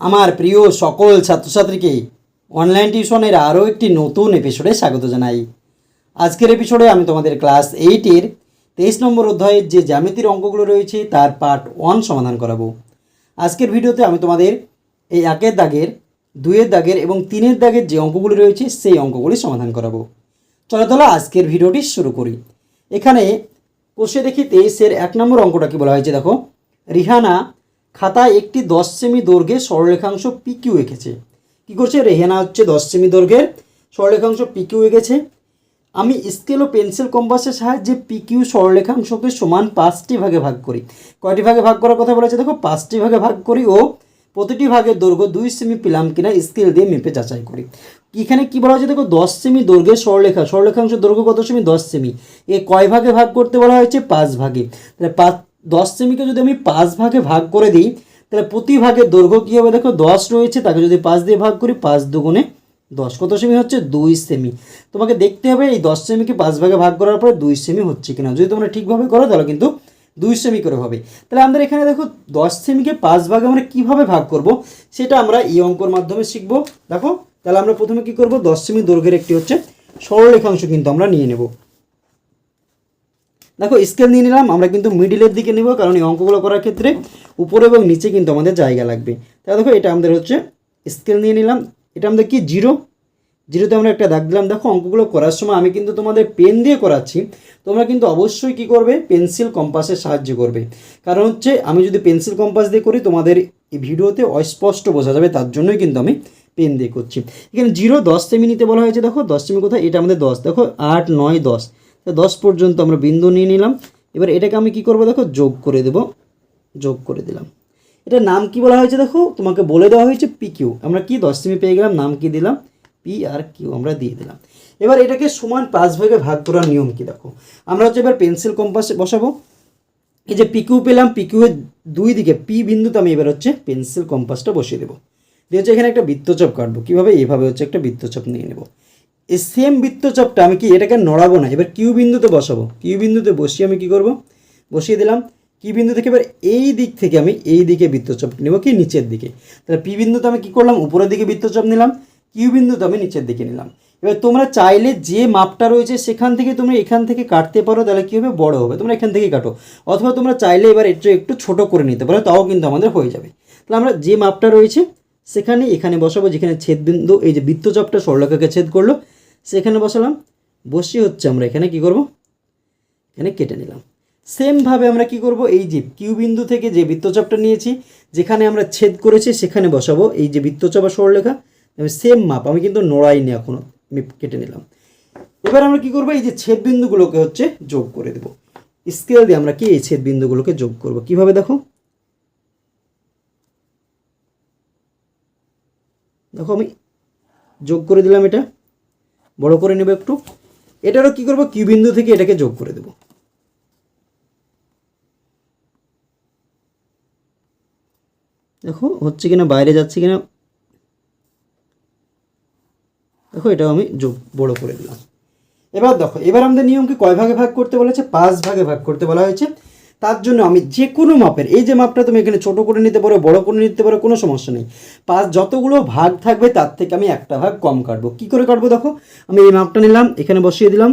আমার প্রিয় সকল ছাত্রছাত্রীকে অনলাইন টিউশনের আরও একটি নতুন এপিসোডে স্বাগত জানাই। আজকের এপিসোডে আমি তোমাদের ক্লাস এইটের তেইশ নম্বর অধ্যায়ের যে জ্যামিতির অঙ্কগুলো রয়েছে, তার পার্ট ওয়ান সমাধান করাবো। আজকের ভিডিওতে আমি তোমাদের এই একের দাগের, দুইয়ের দাগের এবং তিনের দাগের যে অঙ্কগুলি রয়েছে, সেই অঙ্কগুলি সমাধান করাবো। চলো তাহলে আজকের ভিডিওটি শুরু করি। এখানে কোষে দেখি তেইশের এক নম্বর অঙ্কটা কি বলা হয়েছে, দেখো। রিহানা খাতায় একটি দশ সেমি দৈর্ঘ্যের সরলরেখাংশ পিকিউ এঁকেছে। কী করছে? রেহেনা হচ্ছে দশ সেমি দৈর্ঘ্যের সরলরেখাংশ পিকিউ এঁকেছে। আমি স্কেল ও পেন্সিল কম্পাসের সাহায্যে পিকিউ সরলরেখাংশকে সমান পাঁচটি ভাগে ভাগ করি। কয়টি ভাগে ভাগ করার কথা বলেছে? দেখো, পাঁচটি ভাগে ভাগ করি ও প্রতিটি ভাগের দৈর্ঘ্য দুই সেমি পেলাম কিনা স্কেল দিয়ে মেপে যাচাই করি। এখানে কি বলা হয়েছে? দেখো দশ সেমি দৈর্ঘ্যের সরলেখা সরলেখাংশ দৈর্ঘ্য কত সেমি? দশ সেমি এ কয় ভাগে ভাগ করতে বলা হয়েছে? পাঁচ ভাগে। তাহলে পাঁচ দশ সেমিকে যদি আমি পাঁচ ভাগে ভাগ করে দিই, তাহলে প্রতি ভাগের দৈর্ঘ্য কী হবে? দেখো দশ রয়েছে, তাকে যদি পাঁচ দিয়ে ভাগ করি, পাঁচ দুগুণে দশ। কত সেমি হচ্ছে? দুই সেমি। তোমাকে দেখতে হবে এই দশ সেমিকে পাঁচ ভাগে ভাগ করার পরে দুই সেমি হচ্ছে কিনা। যদি তোমরা ঠিকভাবে করো, তাহলে কিন্তু দুই সেমি করে হবে। তাহলে আমাদের এখানে দেখো দশ সেমিকে পাঁচ ভাগে আমরা কীভাবে ভাগ করব, সেটা আমরা এই অঙ্কর মাধ্যমে শিখব। দেখো, তাহলে আমরা প্রথমে কি করব? দশ সেমি দৈর্ঘ্যের একটি হচ্ছে সরলরেখাংশ কিন্তু আমরা নিয়ে নেব। দেখো স্কেল নিয়ে নিলাম, আমরা কিন্তু মিডিলের দিকে নেব, কারণ এই অঙ্কগুলো করার ক্ষেত্রে উপরে এবং নিচে কিন্তু আমাদের জায়গা লাগবে। তাহলে দেখো, এটা আমাদের হচ্ছে স্কেল নিয়ে নিলাম। এটা আমাদের কি? জিরো জিরোতে আমরা একটা দাগ দিলাম। দেখো, অঙ্কগুলো করার সময় আমি কিন্তু তোমাদের পেন দিয়ে করাচ্ছি। তোমরা কিন্তু অবশ্যই কি করবে? পেন্সিল কম্পাসের সাহায্য করবে। কারণ হচ্ছে, আমি যদি পেন্সিল কম্পাস দিয়ে করি, তোমাদের এই ভিডিওতে অস্পষ্ট বোঝা যাবে, তার জন্যই কিন্তু আমি পেন দিয়ে করছি। এখানে জিরো দশ সেমি নিতে বলা হয়েছে। দেখো, দশ সেমি কোথায়? এটা আমাদের দশ। দেখো, আট, নয়, দশ। তো দশ পর্যন্ত আমরা বিন্দু নিয়ে নিলাম। এবার এটাকে আমি কি করব দেখো? যোগ করে দেব। যোগ করে দিলাম। এটার নাম কি বলা হয়েছে দেখো? তোমাকে বলে দেওয়া হয়েছে পি কিউ আমরা কি দশ সেমি পেয়ে গেলাম? নাম কি দিলাম? পি আর কিউ আমরা দিয়ে দিলাম। এবার এটাকে সমান পাঁচ ভাগে ভাগ করার নিয়ম কি দেখো? আমরা হচ্ছে এবার পেন্সিল কম্পাসে বসাবো। এই যে পিকিউ পেলাম পিকিউ এর দুই দিকে পি বিন্দুতে আমি এবার হচ্ছে পেন্সিল কম্পাসটা বসিয়ে দেবো। দিয়ে হচ্ছে এখানে একটা বৃত্তচাপ কাটবো। কীভাবে? এইভাবে হচ্ছে একটা বৃত্তচাপ নিয়ে নেব। এই সেম বৃত্তচাপটা আমি কি এটাকে নড়াবো না? এবার কিউ বিন্দুতে বসাবো। কিউ বিন্দুতে বসিয়ে আমি কি করব? বসিয়ে দিলাম। কি বিন্দু থেকে এবার এই দিক থেকে আমি এই দিকে বৃত্তচাপ নেব কি নিচের দিকে। তাহলে পি বিন্দুতে আমি কি করলাম? উপরের দিকে বৃত্তচাপ নিলাম। কিউ বিন্দুতে আমি নিচের দিকে নিলাম। এবার তোমরা চাইলে যে মাপটা রয়েছে সেখান থেকে তুমি এখান থেকে কাটতে পারো, তাহলে কী হবে? বড় হবে। তোমরা এখান থেকেই কাটো। অথবা তোমরা চাইলে এবার একটু একটু ছোট করে নিতে পারো, তাও কিন্তু আমাদের হয়ে যাবে। তাহলে আমরা যে মাপটা রয়েছে, সেখানে এখানে বসাবো, যেখানে ছেদ বিন্দু, এই যে বৃত্তচাপটা সরলরেখাকে ছেদ করল সেখানে বসালাম। বসিয়ে হচ্ছে আমরা এখানে কি করব? এখানে কেটে নিলাম। সেমভাবে আমরা কি করব? এই যে কিউ বিন্দু থেকে যে বৃত্তচাপটা নিয়েছি, যেখানে আমরা ছেদ করেছি সেখানে বসাবো। এই যে বৃত্তচাপ আর সরলরেখা, আমি সেম মাপ, আমি কিন্তু নড়াইনি এখনও আমি কেটে নিলাম। এবার আমরা কি করব? এই যে ছেদ বিন্দুগুলোকে হচ্ছে যোগ করে দেব। স্কেল দিয়ে আমরা কি এই ছেদ বিন্দুগুলোকে যোগ করব? কীভাবে দেখো? দেখো আমি যোগ করে দিলাম এটা। বড় করে নেব একটু। এটারও কি করব? কিউ বিন্দু থেকে এটাকে যোগ করে দেব। দেখো, হচ্ছে কিনা, বাইরে যাচ্ছে কিনা। দেখো, এটাও আমি যোগ, বড় করে দিলাম। এবার দেখো, এবার আমাদের নিয়মকে কয় ভাগে ভাগ করতে বলেছে? পাঁচ ভাগে ভাগ করতে বলা হয়েছে। তার জন্য আমি যে কোনো মাপের, এই যে মাপটা তুমি এখানে ছোট করে নিতে পারো, বড় করে নিতে পারো, কোনো সমস্যা নেই। পাঁচ যতগুলো ভাগ থাকবে, তার থেকে আমি একটা ভাগ কম কাটবো। কি করে কাটবো দেখো? আমি এই মাপটা নিলাম, এখানে বসিয়ে দিলাম।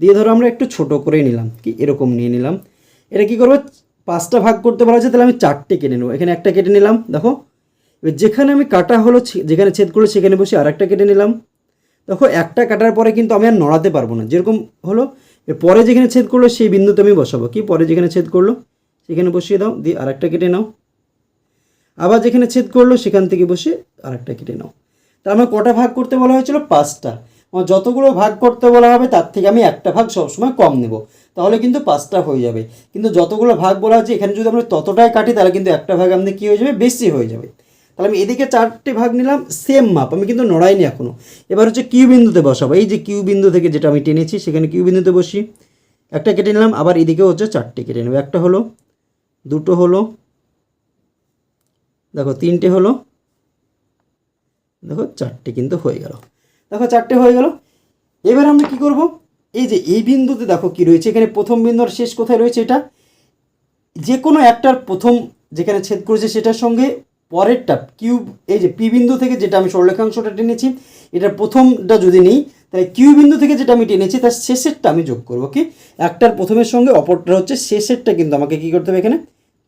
দিয়ে ধরো আমরা একটু ছোট করে নিলাম, কি এরকম নিয়ে নিলাম। এটা কি করব? পাঁচটা ভাগ করতে বলা হয়েছে, তাহলে আমি চারটে কেটে নেব। এখানে একটা কেটে নিলাম, দেখো। এবার যেখানে আমি কাটা হলো যেখানে ছেদ করল সেখানে বসে আর একটা কেটে নিলাম। দেখো, একটা কাটার পরে কিন্তু আমি আর নড়াতে পারব না। যেরকম হলো পরে যেখানে ছেদ করল, সেই বিন্দুতে আমি বসাবো। কি? পরে যেখানে ছেদ করল, সেখানে বসিয়ে দাও, দিয়ে আরেকটা কেটে নাও। আবার যেখানে ছেদ করল, সেখান থেকে বসে আরেকটা কেটে নাও। তা আমার কটা ভাগ করতে বলা হয়েছিল? পাঁচটা। আমার যতগুলো ভাগ করতে বলা হবে, তার থেকে আমি একটা ভাগ সবসময় কম নেব। তাহলে কিন্তু পাঁচটা হয়ে যাবে। কিন্তু যতগুলো ভাগ বলা হচ্ছে এখানে যদি আমরা ততটাই কাটি, তাহলে কিন্তু একটা ভাগ আমাদের কী হয়ে যাবে? বেশি হয়ে যাবে। তাহলে আমি এদিকে চারটে ভাগ নিলাম সেম মাপ আমি কিন্তু নড়াইনি এখনও এবার হচ্ছে কিউ বিন্দুতে বসাবো। এই যে কিউ বিন্দু থেকে যেটা আমি টেনেছি, সেখানে কিউ বিন্দুতে বসি। একটা কেটে নিলাম, আবার এদিকে হচ্ছে চারটে কেটে নেব। একটা হলো, দুটো হলো, দেখো তিনটে হলো, দেখো চারটে কিন্তু হয়ে গেল। দেখো চারটে হয়ে গেল। এবার আমরা কি করব? এই যে এই বিন্দুতে দেখো কি রয়েছে, এখানে প্রথম বিন্দু আর শেষ কোথায় রয়েছে এটা? যে কোনো একটার প্রথম যেখানে ছেদ করেছে সেটার সঙ্গে পরেরটা কিউব এই যে পি বিন্দু থেকে যেটা আমি সরলেখাংশটা টেনেছি, এটার প্রথমটা যদি নিই, তাহলে কিউ বিন্দু থেকে যেটা আমি টেনেছি, তার শেষেরটা আমি যোগ করব কি? একটার প্রথমের সঙ্গে অপরটা হচ্ছে শেষেরটা কিন্তু আমাকে কী করতে হবে এখানে?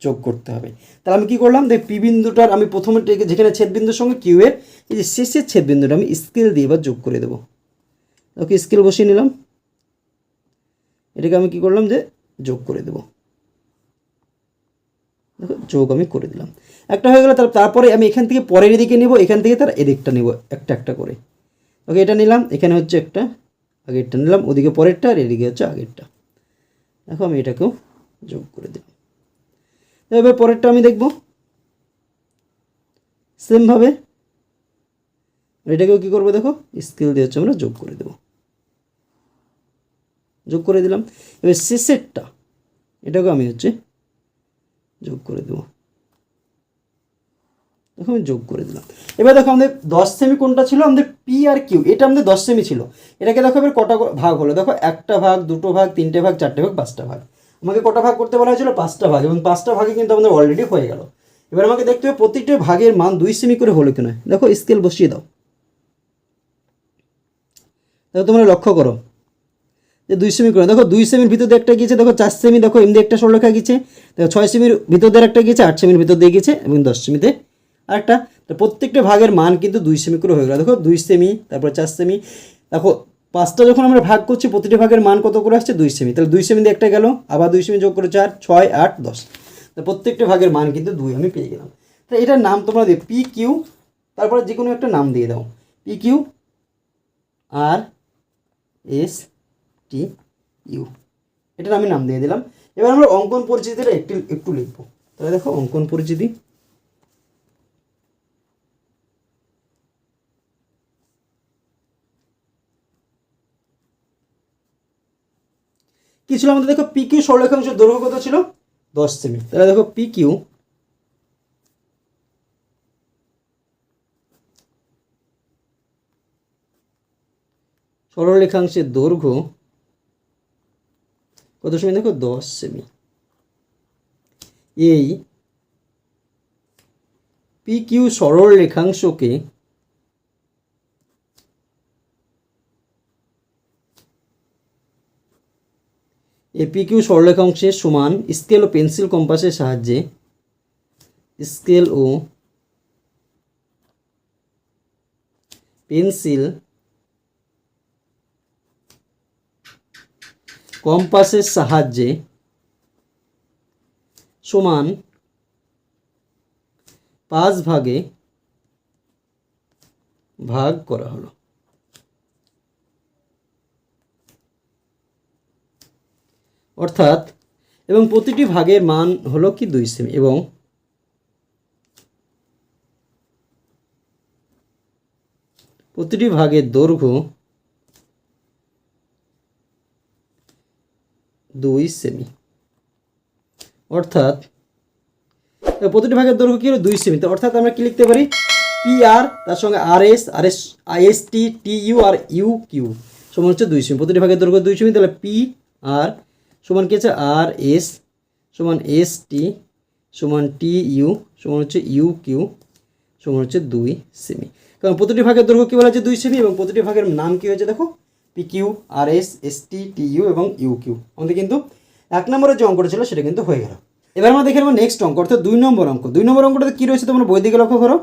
যোগ করতে হবে। তাহলে আমি কী করলাম? দেখ পি বিন্দুটার আমি প্রথমে যেখানে ছেদ বিন্দুর সঙ্গে কিউ এর, এই যে শেষের ছেদ বিন্দুটা আমি স্কেল দিয়ে এবার যোগ করে দেবো। ওকে স্কেল বসিয়ে নিলাম। এটাকে আমি কী করলাম যে, যোগ করে দেবো। যোগ আমি করে দিলাম। একটা হয়ে গেলে, তার- তারপরে আমি এখান থেকে পরের দিকে নেব, এখান থেকে তার এদিকটা নেব, একটা একটা করে। ওকে, এটা নিলাম, এখানে হচ্ছে একটা, আগেরটা নিলাম, ওদিকে পরেরটা, আর এদিকে হচ্ছে আগেরটা। দেখো, আমি এটাকেও যোগ করে দিলাম। এবার পরেরটা আমি দেখব। সেমভাবে এটাকেও কী করব দেখো, স্কেল দিয়ে হচ্ছে আমরা যোগ করে দেবো। যোগ করে দিলাম। এবার শেষেরটা, এটাকেও আমি হচ্ছে যোগ করে দেবো। দেখো আমি যোগ করে দিলাম। এবার দেখো আমাদের দশ সেমি কোনটা ছিল? আমাদের পি আর কিউ এটা আমাদের দশ সেমি ছিল। এটাকে দেখো এবার কটা ভাগ হলো? দেখো একটা ভাগ, দুটো ভাগ, তিনটে ভাগ, চারটে ভাগ, পাঁচটা ভাগ। আমাকে কটা ভাগ করতে বলা হয়েছিল? পাঁচটা ভাগ। এবং পাঁচটা ভাগে কিন্তু আমাদের অলরেডি হয়ে গেল। এবার আমাকে দেখতে হবে প্রত্যেকটা ভাগের মান দুই সেমি করে হলো কিনা। দেখো স্কেল বসিয়ে দাও। দেখো তোমরা লক্ষ্য করো। যে দুই সেমি করে। দেখো দুই সেমির ভিতর দিয়ে একটা গিয়েছে, দেখো চার সেমি দেখো এমনি একটা সরলেখা গিয়েছে। দেখো ছয় সেমির ভিতর দিয়ে একটা গিয়েছে, আট সেমির ভিতর দিয়ে গিয়েছে এবং দশ সেমিতে আরেকটা। তো প্রত্যেকটা ভাগের মান কিন্তু দুই সেমি করে হয়ে গেল। দেখো দুই সেমি তারপর চার সেমি দেখো পাঁচটা যখন আমরা ভাগ করছি, প্রতিটি ভাগের মান কত করে আসছে? দুই সেমি তাহলে দুই সেমি দিয়ে একটা গেল, আবার দুই সেমি যোগ করে চার, ছয়, আট, দশ। তো প্রত্যেকটা ভাগের মান কিন্তু দুই আমি পেয়ে গেলাম। তো এটার নাম তোমরা দিয়ে পি কিউ তারপরে যে কোনো একটা নাম দিয়ে দাও। P Q R S T U এটার আমি নাম দিয়ে দিলাম। এবার আমরা অঙ্কন পরিচিতিটা একটু একটু লিখব। তাহলে দেখো, অঙ্কন পরিচিতি। কি ছিল আমাদের? দেখো পি কিউ সরলেখাংশ দৈর্ঘ্য কত ছিল? দশ সেমি। তাহলে দেখো পি কিউ সরলরেখাংশের দৈর্ঘ্য কত সেমি দেখো দশ সেমি এই পি কিউ সরল রেখাংশকে এপি কিউ সরলরেখাংশের সমান স্কেল ও পেন্সিল কম্পাসের সাহায্যে স্কেল ও পেন্সিল কম্পাসের সাহায্যে সমান পাঁচ ভাগে ভাগ করা হলো। অর্থাৎ, এবং প্রতিটি ভাগের মান হলো কি দুই সেমি, এবং প্রতিটি ভাগের দৈর্ঘ্য দুই সেমি অর্থাৎ প্রতিটি ভাগের দৈর্ঘ্য কী হলো? দুই সেমি অর্থাৎ আমরা কি লিখতে পারি? পি আর তার সঙ্গে R S R S I S T T U R U Q সমান হচ্ছে দুই সেমি প্রতিটি ভাগের দৈর্ঘ্য দুই সেমি তাহলে পি আর সমান কী আছে আর এস সমান এস টি সমান টি ইউ সমান হচ্ছে ইউ কিউ সমান হচ্ছে দুই সেমি কারণ প্রতিটি ভাগের দৈর্ঘ্য কী বলা হচ্ছে? দুই সেমি এবং প্রতিটি ভাগের নাম কী হয়েছে? দেখো P Q R S S T T U এবং ইউ কিউ আমাদের কিন্তু এক নম্বরের যে অঙ্কটা ছিল সেটা কিন্তু হয়ে গেল। এবার আমরা দেখে নেব নেক্সট অঙ্ক, অর্থাৎ দুই নম্বর অঙ্ক। দুই নম্বর অঙ্কটাতে কী রয়েছে তোমরা বই দিকে লক্ষ্য করো।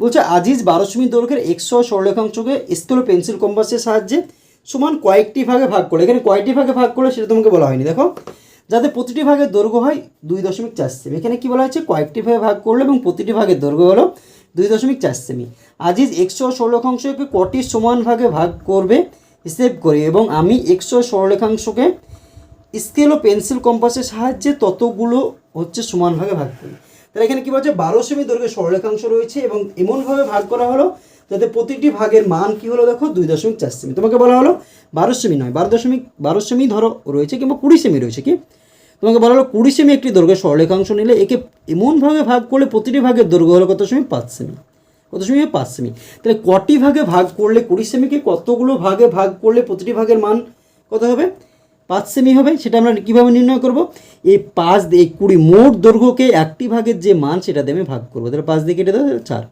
বলছে, আজিজ বারো সেমি দৈর্ঘ্যের একশো সরলেখাংশকে স্কেল ও পেন্সিল কম্পাসের সাহায্যে সমান কয়েকটি ভাগে ভাগ করে এখানে কয়েকটি ভাগে ভাগ করে সেটা তোমাকে বলা হয়নি, দেখো। যাতে প্রতিটি ভাগের দৈর্ঘ্য হয় দুই দশমিক চার সেমি। এখানে কি বলা হয়েছে? কয়েকটি ভাগে ভাগ করল এবং প্রতিটি ভাগের দৈর্ঘ্য হলো দুই দশমিক চার সেমি। আজিজ একশো ষোলখাংশকে কটি সমান ভাগে ভাগ করবে? হিসেব করে এবং আমি একশো ষোলরেখাংশকে স্কেল ও পেন্সিল কম্পাসের সাহায্যে ততগুলো হচ্ছে সমান ভাগে ভাগ করি। তাহলে এখানে কি বলছে? বারো সেমি দৈর্ঘ্যের সরলেখাংশ রয়েছে এবং এমনভাবে ভাগ করা হলো যাতে প্রতিটি ভাগের মান কি হলো দেখো? দুই দশমিক চার সেমি। তোমাকে বলা হলো বারো সেমি নয়, বারো দশমিক, বারো সেমি ধরো রয়েছে কিংবা কুড়ি সেমি রয়েছে কি? তোমাকে বলা হলো কুড়ি সেমি একটি দৈর্ঘ্যের সরলেখাংশ নিলে একে এমনভাবে ভাগ করলে প্রতিটি ভাগের দৈর্ঘ্য হলো কত? সেমি পাঁচ সেমি। কত সেমিকে পাঁচ সেমি। তাহলে কটি ভাগে ভাগ করলে কুড়ি সেমিকে কতগুলো ভাগে ভাগ করলে প্রতিটি ভাগের মান কত হবে? পাঁচ সেমি হবে, সেটা আমরা কীভাবে নির্ণয় করব? এই পাঁচ এই কুড়ি মোট দৈর্ঘ্যকে একটি ভাগের যে মান, সেটা দিয়ে আমি ভাগ করব। তাহলে পাঁচ দিয়ে কেটে দেবো চার।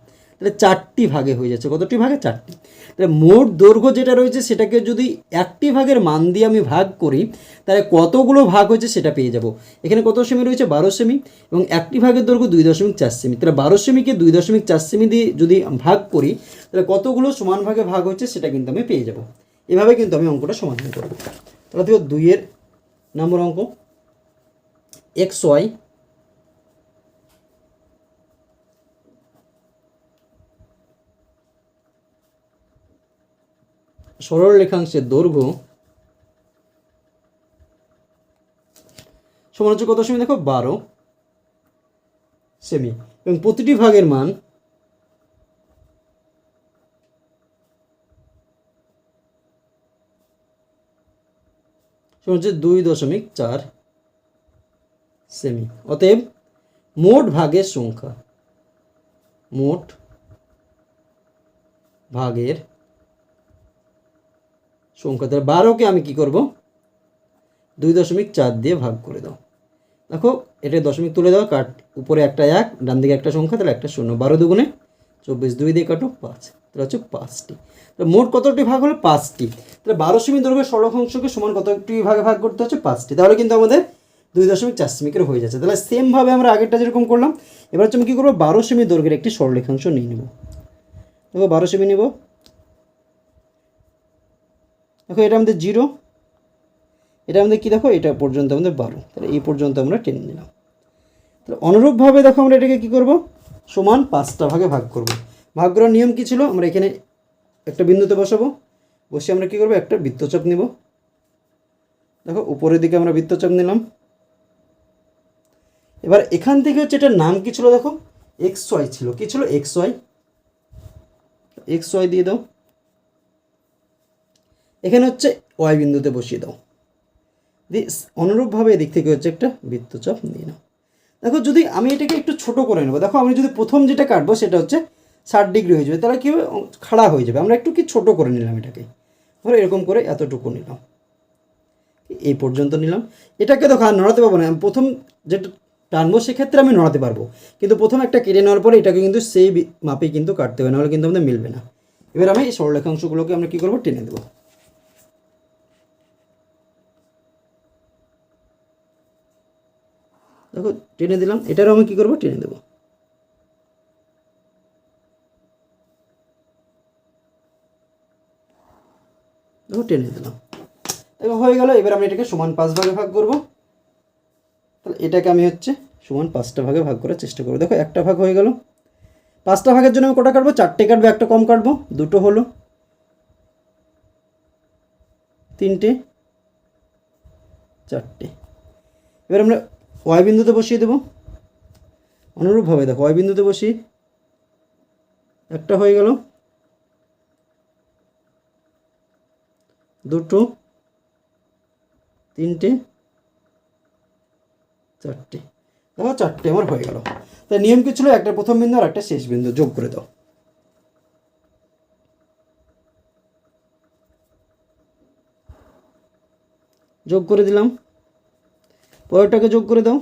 তাহলে চারটি ভাগে হয়ে যাচ্ছে। কতটি ভাগে? চারটি। তাহলে মোট দৈর্ঘ্য যেটা রয়েছে, সেটাকে যদি একটি ভাগের মান দিয়ে আমি ভাগ করি, তাহলে কতগুলো ভাগ হয়েছে সেটা পেয়ে যাব। এখানে কত সেমি রয়েছে? বারো সেমি। এবং একটি ভাগের দৈর্ঘ্য দুই দশমিক চার সেমি। তাহলে বারো সেমিকে দুই দশমিক চার সেমি দিয়ে যদি ভাগ করি, তাহলে কতগুলো সমান ভাগে ভাগ হচ্ছে সেটা কিন্তু আমি পেয়ে যাব। এভাবে কিন্তু আমি অঙ্কটা সমাধান করব। তাহলে দুইয়ের নম্বর অঙ্ক, এক্স ওয়াই সরল রেখাংশের দৈর্ঘ্য সমান হচ্ছে কত সেমি দেখো, বারো সেমি। এবং প্রতিটি ভাগের মান সমান হচ্ছে দুই দশমিক চার সেমি। অতএব মোট ভাগের সংখ্যা, মোট ভাগের সংখ্যা তাহলে বারোকে আমি কি করব? দুই দশমিক চার দিয়ে ভাগ করে দাও। দেখো, এটা দশমিক তুলে দাও, কাট, উপরে একটা এক, ডান দিকে একটা সংখ্যা, তাহলে একটা শূন্য। বারো দুগুণে চব্বিশ দুই দিয়ে কাটো পাঁচ, তাহলে হচ্ছে পাঁচটি। তাহলে মোট কতটি ভাগ হলো? পাঁচটি। তাহলে বারো সেমি দৈর্ঘ্যের ষোলক অংশকে সমান কতটি ভাগে ভাগ করতে হচ্ছে? পাঁচটি। তাহলে কিন্তু আমাদের দুই দশমিক চার সেমিকের হয়ে যাচ্ছে। তাহলে সেমভাবে আমরা আগেরটা যেরকম করলাম, এবার হচ্ছে আমি কী করব? বারো সেমি দৈর্ঘ্যের একটি সরলরেখাংশ নিয়ে নেব। দেখো, বারো সেমি নেব দেখো, এটা আমাদের জিরো এটা আমাদের কী দেখো? এটা পর্যন্ত আমাদের বারো। তাহলে এই পর্যন্ত আমরা টেনে নিলাম। তাহলে অনুরূপভাবে দেখো আমরা এটাকে কী করব? সমান পাঁচটা ভাগে ভাগ করব। ভাগ করার নিয়ম কী ছিল? আমরা এখানে একটা বিন্দুতে বসাবো। বসে আমরা কী করব? একটা বৃত্তচাপ নিব। দেখো, উপরের দিকে আমরা বৃত্তচাপ নিলাম। এবার এখান থেকে হচ্ছে এটার নাম কী ছিল দেখো? এক্স ওয়াই ছিল। কী ছিল? এক্স ওয়াই এক্স ওয়াই দিয়ে দাও। এখানে হচ্ছে ওয়াই বিন্দুতে বসিয়ে দাও। দিয়ে অনুরূপভাবে এদিক থেকে হচ্ছে একটা বৃত্তচাপ নিয়ে নাও। দেখো, যদি আমি এটাকে একটু ছোট করে নেব, দেখো, আমি যদি প্রথম যেটা কাটবো, সেটা হচ্ছে ষাট ডিগ্রি হয়ে যাবে, তাহলে কী খাড়া হয়ে যাবে। আমরা একটু কি ছোট করে নিলাম এটাকে? ধরো, এরকম করে এতটুকু নিলাম। এই পর্যন্ত নিলাম। এটাকে দেখো, আর নড়াতে পারব না। আমি প্রথম যেটা টানবো, সেক্ষেত্রে আমি নড়াতে পারব। কিন্তু প্রথম একটা কেটে নেওয়ার পরে এটাকে কিন্তু সেই মাপেই কিন্তু কাটতে হবে, নাহলে কিন্তু আমাদের মিলবে না। এবার আমি এই সরলরেখাংশগুলোকে আমরা কী করব? টেনে দেবো। দেখো, টেনে দিলাম, এটারও আমি কী করব? টেনে দেবো। দেখো, টেনে দিলাম। দেখো, হয়ে গেল, এবার আমি এটাকে সমান পাঁচ ভাগে ভাগ করব। তাহলে এটাকে আমি হচ্ছে সমান পাঁচটা ভাগে ভাগ করার চেষ্টা করব। দেখো, একটা ভাগ হয়ে গেল। পাঁচটা ভাগের জন্য আমি কটা কাটবো? চারটে কাটবো, একটা কম কাটবো। দুটো হলো। তিনটে। চারটে। এবার আমরা ওয়াই বিন্দুতে বসিয়ে দেবো। অনুরূপভাবে দেখো ওয়াই বিন্দুতে বসি। একটা হয়ে গেল। দুটো, তিনটে, চারটে। দেখো চারটে আমার হয়ে গেল। তাই নিয়ম কি ছিল? একটা প্রথম বিন্দু আর একটা শেষ বিন্দু, যোগ করে দাও। যোগ করে দিলাম। পরেরটাকে যোগ করে দাও।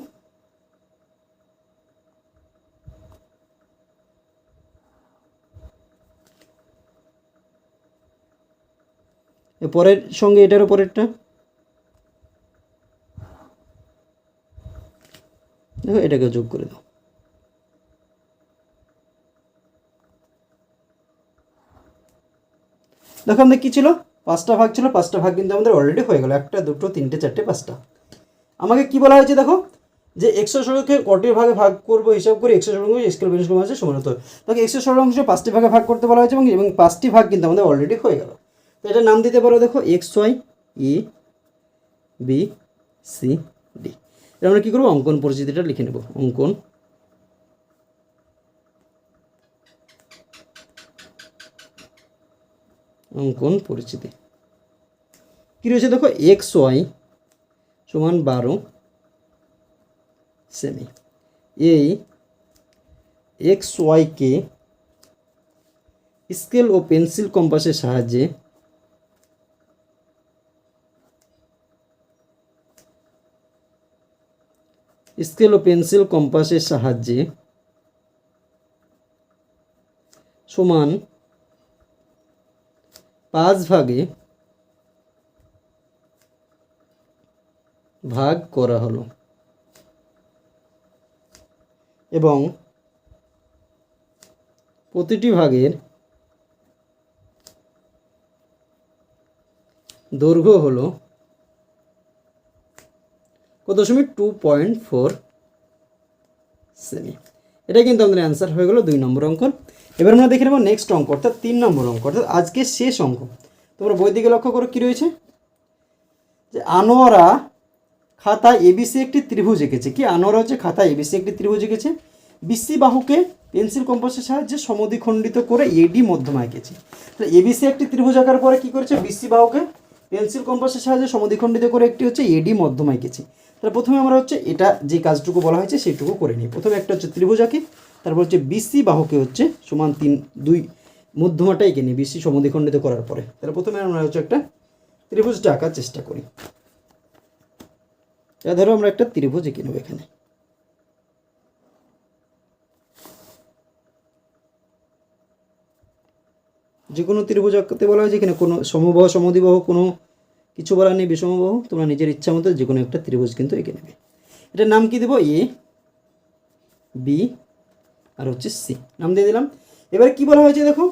পরের সঙ্গে এটারও পরেরটা। দেখো, এটাকে যোগ করে দাও। দেখো আমাদের কী ছিল? পাঁচটা ভাগ ছিল, পাঁচটা ভাগ কিন্তু আমাদের অলরেডি হয়ে গেল। একটা, দুটো, তিনটে, চারটে, পাঁচটা। আমাকে কি বলা হয়েছে দেখো? যে একশো ষোলোকে কটির ভাগে ভাগ করব, হিসাব করে একশো ষোলো স্কেল বিন্যাস আছে সমান হতে হবে। তাকে একশো ষোলো পাঁচটি ভাগে ভাগ করতে বলা হয়েছে এবং এবং পাঁচটি ভাগ কিন্তু আমাদের অলরেডি হয়ে গেল। তো এটা নাম দিতে পারো দেখো X Y E B C D এটা আমরা কী করব? অঙ্কন পরিচিতিটা লিখে নেব। অঙ্কন অঙ্কন পরিচিতি। কী রয়েছে দেখো? এক্স ওয়াই সমান বারো সেমি এই এক্স ওয়াইকে স্কেল ও পেন্সিল কম্পাসের সাহায্যে স্কেল ও পেন্সিল কম্পাসের সাহায্যে সমান পাঁচ ভাগে ভাগ করা হলো। এবং প্রতিটি ভাগের দৈর্ঘ্য হলো কত দশমিক টু পয়েন্ট ফোর সেমি। এটা কিন্তু আমাদের অ্যান্সার হয়ে গেল দুই নম্বর অঙ্ক। এবার আমরা দেখে নেব নেক্সট অঙ্ক, অর্থাৎ তিন নম্বর অঙ্ক, অর্থাৎ আজকে শেষ অঙ্ক। তোমরা বই দিকে লক্ষ্য করো কী রয়েছে? যে আনোয়ারা খাতা এবিসি একটি ত্রিভুজ এঁকেছে। কি আনোয়ারা হচ্ছে খাতা এবিসি একটি ত্রিভুজ এঁকেছে। বিসি বাহুকে পেন্সিল কম্পাসের সাহায্যে সমদ্বিখণ্ডিত করে এডি মধ্যমা এঁকেছে। তো এবিসি একটি ত্রিভুজ আঁকার পরে কী করেছে? বিসি বাহুকে পেন্সিল কম্পাসের সাহায্যে সমদ্বিখণ্ডিত করে একটি হচ্ছে এডি মধ্যমা এঁকেছে। তাহলে প্রথমে আমরা হচ্ছে এটা যে কাজটুকু বলা হয়েছে সেইটুকু করে নিই। প্রথমে একটা হচ্ছে ত্রিভুজ আঁকি, তারপর হচ্ছে বিসি বাহুকে হচ্ছে সমান তিন, দুই মধ্যমাটা এঁকে নিই বিসি সমদ্বিখণ্ডিত করার পরে। তাহলে প্রথমে আমরা হচ্ছে একটা ত্রিভুজটা আঁকার চেষ্টা করি। এটা ধরো আমরা একটা ত্রিভুজ এঁকে নেব এখানে। যে কোনো ত্রিভুজ আঁকতে বলা হয় যেখানে কোনো সমবাহ, সমদ্বিবাহ, কোনো কিছু বলা নেই বিষমবাহ তোমরা নিজের ইচ্ছা মতো যে কোনো একটা ত্রিভুজ কিন্তু এঁকে নেবে। এটার নাম কি দেবো? এ, বি, আর হচ্ছে সি। নাম দিয়ে দিলাম। এবার কি বলা হয়েছে দেখো?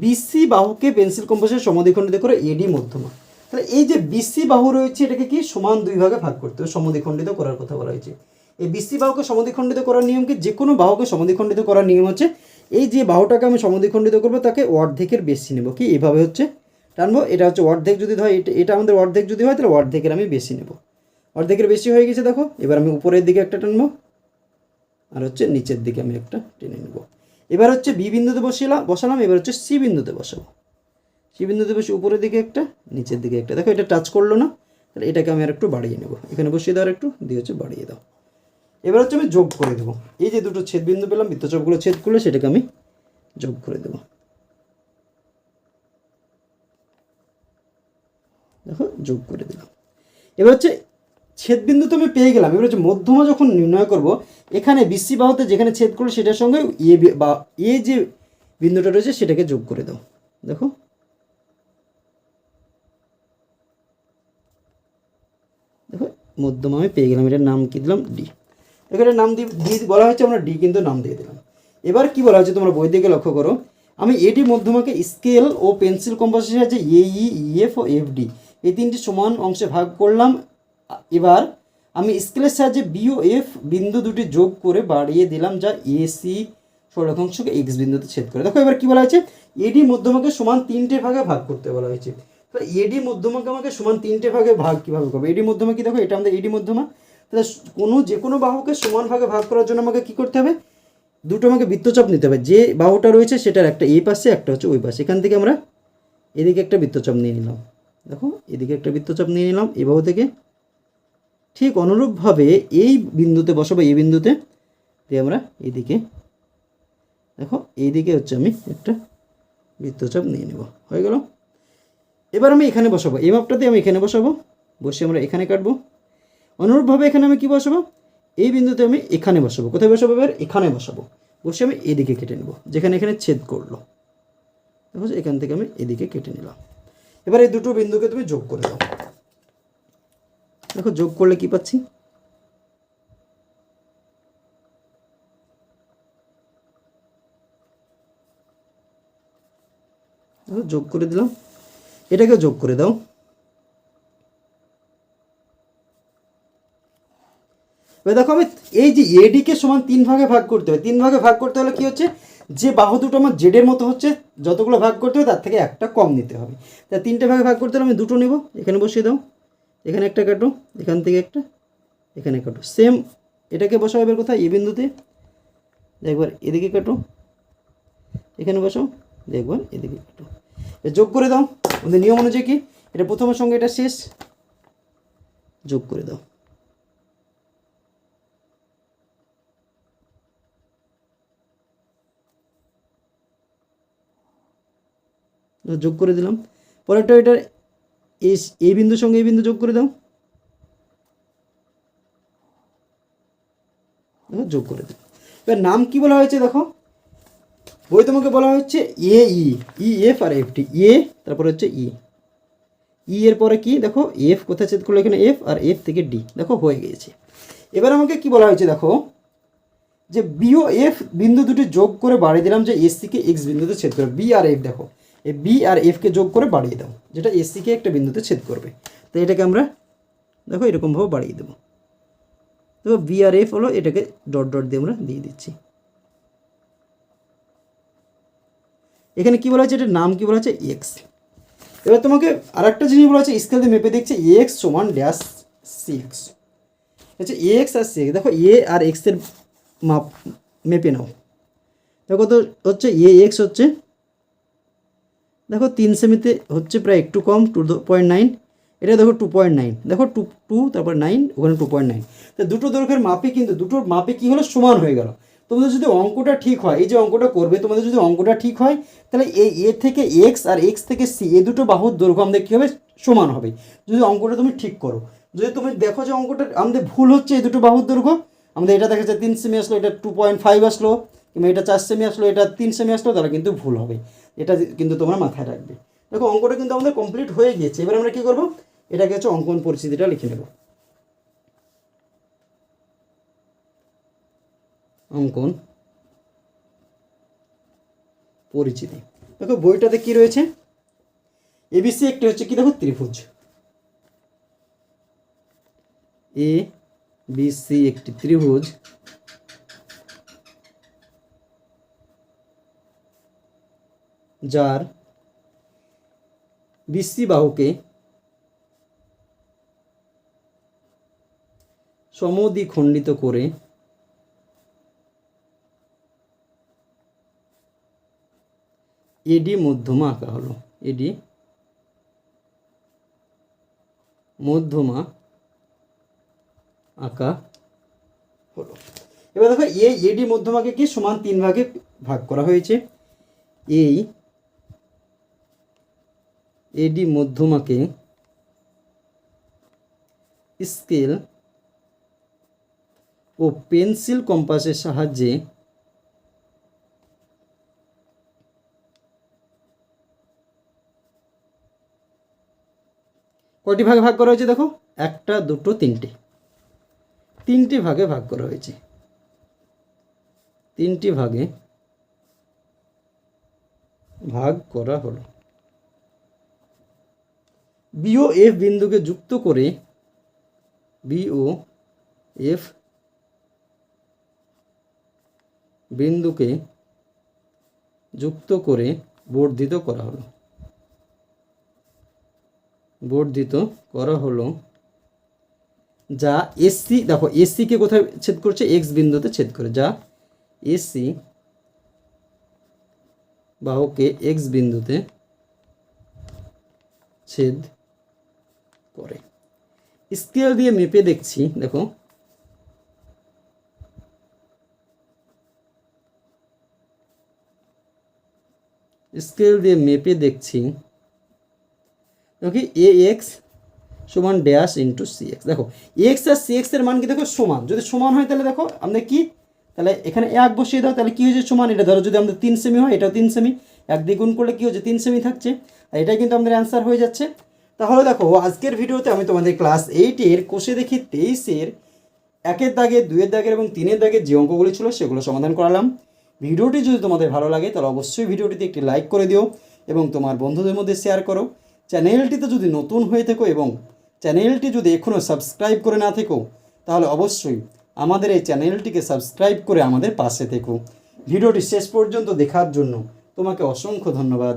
বিসি বাহুকে পেন্সিল কম্পাসের সমদ্বিখণ্ডিত করে এডি মধ্যমা। তাহলে এই যে বিসি বাহু রয়েছে, এটাকে কি সমান দুই ভাগে ভাগ করতে হবে? সমদ্বিখণ্ডিত করার কথা বলা হয়েছে। এই বিসি বাহুকে সমদ্বিখণ্ডিত করার নিয়ম কি? যে কোনো বাহুকে সমদ্বিখণ্ডিত করার নিয়ম হচ্ছে, এই যে বাহুটাকে আমি সমদ্বিখণ্ডিত করব, তাকে অর্ধেকের বেশি নেব। কি? এভাবে হচ্ছে। টানবো, এটা হচ্ছে অর্ধেক যদি হয়, এটা এটা আমাদের অর্ধেক যদি হয়, তাহলে অর্ধেকের আমি বেশি নেব। অর্ধেকের বেশি হয়ে গেছে, দেখো। এবার আমি উপরের দিকে একটা টানবো, আর হচ্ছে নিচের দিকে আমি একটা টেনে নেব। এবার হচ্ছে বি বিন্দুতে বসিলাম বসালাম, এবার হচ্ছে সি বিন্দুতে বসাবো। সি বিন্দুতে বসে উপরের দিকে একটা, নিচের দিকে একটা। দেখো, এটা টাচ করল না, তাহলে এটাকে আমি আর একটু বাড়িয়ে নেব। এখানে বসিয়ে দাও একটু, দিয়ে হচ্ছে বাড়িয়ে দাও। এবার হচ্ছে আমি যোগ করে দেবো। এই যে দুটো ছেদ বিন্দু পেলাম, বৃত্তচাপগুলো ছেদ করলে সেটাকে আমি যোগ করে দেবো। দেখো, যোগ করে দিলাম। এবার হচ্ছে ছেদ বিন্দু তো আমি পেয়ে গেলাম। এবার হচ্ছে মধ্যমা যখন নির্ণয় করব, এখানে বিসি বাহুতে যেখানে ছেদ করল সেটার সঙ্গে এ বা এ যে বিন্দুটা রয়েছে সেটাকে যোগ করে দাও। দেখো দেখো মধ্যমা আমি পেয়ে গেলাম। এটার নাম কি দিলাম? ডি এখানে নাম দিয়ে ডি বলা হয়েছে, আমরা ডি কিন্তু নাম দিয়ে দিলাম। এবার কি বলা হয়েছে তোমরা বই দিকে লক্ষ্য করো। আমি এডি মধ্যমাকে স্কেল ও পেন্সিল কম্পাসের সাহায্যে এ ইএফ ও এফ ডি এই তিনটি সমান অংশে ভাগ করলাম। এবার আমি স্কেলের সাহায্যে বি ও এফ বিন্দু দুটি যোগ করে বাড়িয়ে দিলাম, যা এ সি ষোলকাংশকে এক্স বিন্দুতে ছেদ করে। দেখো এবার কি বলা হয়েছে? এডি মধ্যমাকে সমান তিনটে ভাগে ভাগ করতে বলা হয়েছে। তো এডি মধ্যমাকে আমাকে সমান তিনটে ভাগে ভাগ কীভাবে করব? এডি মধ্যমা কি দেখো, এটা আমাদের এডি মধ্যমা। তাহলে কোনো যে কোনো বাহুকে সমান ভাগে ভাগ করার জন্য আমাকে কি করতে হবে? দুটো আমাকে বৃত্তচাপ নিতে হবে। যে বাহুটা রয়েছে সেটার একটা এই পাশে, একটা হচ্ছে ওই পাশে। এখান থেকে আমরা এদিকে একটা বৃত্তচাপ নিয়ে নিলাম। দেখো, এদিকে একটা বৃত্তচাপ নিয়ে নিলাম এই বাহু থেকে। ঠিক অনুরূপভাবে এই বিন্দুতে বসাবো, এই বিন্দুতে। দিয়ে আমরা এদিকে, দেখো, এইদিকে হচ্ছে আমি একটা বৃত্তচাপ নিয়ে নেব। হয়ে গেল? এবার আমি এখানে বসাবো। এই মাপটাতে আমি এখানে বসাবো। বসে আমরা এখানে কাটবো। অনুরূপভাবে এখানে আমি কি বসাবো? এই বিন্দুতে আমি এখানে বসাবো। কোথায় বসাবো এবার? এখানে বসাবো। বসে আমি এদিকে কেটে নেব, যেখানে এখানে ছেদ করল। দেখো এখান থেকে আমি এদিকে কেটে নিলাম। এবার এই দুটো বিন্দুকে তুমি যোগ করে দাও। দেখো, যোগ করলে কি পাচ্ছি? যোগ করে দিলাম। এটাকে যোগ করে দাও। এবার দেখো আমি এই যে এডিকে সমান তিন ভাগে ভাগ করতে হবে তিন ভাগে ভাগ করতে হলে কি হচ্ছে? যে বাহু দুটো আমার জেডের মতো হচ্ছে, যতগুলো ভাগ করতে হবে তার থেকে একটা কম নিতে হবে। তা তিনটে ভাগে ভাগ করতে হলে আমি দুটো নেব, এখানে বসিয়ে দাও। এখানে একটা কাটো, এখান থেকে একটা, এখানে কাটো। সেম এটাকে বসাও এবার কোথায়? এ বিন্দুতে। একবার এদিকে কাটো, এখানে বসাও দেখবার এদিকে কাটো। যোগ করে দাও। ওদের নিয়ম অনুযায়ী কি? এটা প্রথমের সঙ্গে এটা শেষ। যোগ করে দাও। যোগ করে দিলাম। পরেরটা এটার এই বিন্দুর সঙ্গে এই বিন্দু যোগ করে দাও। যোগ করে দেবো এবার নাম কি বলা হয়েছে দেখো? বই তোমাকে বলা হচ্ছে এ, ই ই, এফ আর এফ টি এ, তারপরে হচ্ছে ই। ই এর পরে কি? দেখো, এফ কোথায় ছেদ করল এখানে? এফ আর এফ থেকে ডি। দেখো, হয়ে গিয়েছে। এবার আমাকে কি বলা হয়েছে দেখো? যে বি ও এফ বিন্দু দুটি যোগ করে বাড়িয়ে দিলাম যে এসসিকে এক্স বিন্দুতে ছেদ করবে। বি আর এফ দেখো, এই বি আর এফকে যোগ করে বাড়িয়ে দাও, যেটা এসসিকে একটা বিন্দুতে ছেদ করবে। তো এটাকে আমরা দেখো, এরকমভাবে বাড়িয়ে দেবো। দেখো, বি আর এফ হলো, এটাকে ডট ডট দিয়ে আমরা দিয়ে দিচ্ছি। এখানে কি বলা হচ্ছে এটার নাম কি বলা হচ্ছে এক্স এবার তোমাকে আরেকটা জিনিস বলা হচ্ছে স্কেল দিয়ে মেপে দেখছে এক্স সমান ড্যাশ সিক্স হচ্ছে এক্স আর সিক্স দেখো এ আর এক্সের মাপ, মেপে নাও। দেখো তো হচ্ছে এ এক্স হচ্ছে, দেখো তিন সেমিতে হচ্ছে প্রায় একটু কম টু পয়েন্ট নাইন এটা দেখো টু পয়েন্ট নাইন দেখো টু টু তারপর নাইন ওখানে টু পয়েন্ট নাইন তো দুটো দৈর্ঘ্যের মাপে কিন্তু দুটোর মাপে কী হলো? সমান হয়ে গেল। তোমাদের যদি অঙ্কটা ঠিক হয়, এই যে অঙ্কটা করবে, তোমাদের যদি অঙ্কটা ঠিক হয়, তাহলে এই এ থেকে এক্স আর এক্স থেকে সি এ দুটো বাহুর দৈর্ঘ্য আমাদের কী হবে? সমান হবে। যদি অঙ্কটা তুমি ঠিক করো। যদি তুমি দেখো যে অঙ্কটা, আমাদের ভুল হচ্ছে এই দুটো বাহুর দৈর্ঘ্য, আমাদের এটা দেখা যাচ্ছে তিন সেমি আসলো, এটা টু পয়েন্ট ফাইভ আসলো, কিংবা এটা চার সেমি আসলো, এটা তিন সেমি আসলো, তাহলে কিন্তু ভুল হবে। এটা কিন্তু তোমরা মাথায় রাখবে। দেখো, অঙ্কটা কিন্তু আমাদের কমপ্লিট হয়ে গিয়েছে। এবার আমরা কী করব? এটাকে হচ্ছে অঙ্কন পরিস্থিতিটা লিখে নেব। অঙ্কন পরিচিতি। দেখো, বইটাতে কি রয়েছে? এবিসি একটি হচ্ছে কি? দেখো, ত্রিভুজ। এ বি সি একটি ত্রিভুজ। যার বিসি বাহুকে সমদ্বিখণ্ডিত করে এডি মধ্যমা আঁকা হলো। এডি মধ্যমা আঁকা হলো। এবার দেখো, এই এডি মধ্যমাকে কি সমান তিন ভাগে ভাগ করা হয়েছে? এই এডি মধ্যমাকে স্কেল ও পেন্সিল কম্পাসের সাহায্যে কয়টি ভাগে ভাগ করা হয়েছে দেখো? একটা, দুটো, তিনটে। তিনটি ভাগে ভাগ করা হয়েছে। তিনটি ভাগে ভাগ করা হলো। বিও এফ বিন্দুকে যুক্ত করে বিও এফ বিন্দুকে যুক্ত করে বর্ধিত করা হলো। বর্ধিত করা হলো, যা এসসি দেখো এসসিকে কোথায় ছেদ করছে? এক্স বিন্দুতে ছেদ করে, যা এসসি বাহুকে এক্স বিন্দুতে ছেদ করে। স্কেল দিয়ে মেপে দেখছি, দেখো। স্কেল দিয়ে মেপে দেখছি কি? এ এক্স সমান ড্যাশ ইন্টু সি এক্স দেখো এক্স আর সি এক্সের মান কি দেখো? সমান। যদি সমান হয় তাহলে দেখো আমাদের কি? তাহলে এখানে এক বসিয়ে দাও, তাহলে কী হয়েছে? সমান। এটা ধরো যদি আমাদের তিন সেমি হয়, এটাও তিন সেমি এক দ্বিগুণ করলে কী হচ্ছে তিন সেমি থাকছে। আর এটাই কিন্তু আমাদের অ্যান্সার হয়ে যাচ্ছে। তাহলে দেখো, আজকের ভিডিওতে আমি তোমাদের ক্লাস এইটের কোষে দেখি তেইশের একের দাগে দুয়ের দাগের এবং তিনের দাগের যে অঙ্কগুলি ছিল, সেগুলো সমাধান করালাম। ভিডিওটি যদি তোমাদের ভালো লাগে, তাহলে অবশ্যই ভিডিওটিতে একটি লাইক করে দিও এবং তোমার বন্ধুদের মধ্যে শেয়ার করো। চ্যানেলটিতে যদি নতুন হয়ে থেকো এবং চ্যানেলটি যদি এখনও সাবস্ক্রাইব করে না থেকো, তাহলে অবশ্যই আমাদের এই চ্যানেলটিকে সাবস্ক্রাইব করে আমাদের পাশে থেকো। ভিডিওটি শেষ পর্যন্ত দেখার জন্য তোমাকে অসংখ্য ধন্যবাদ।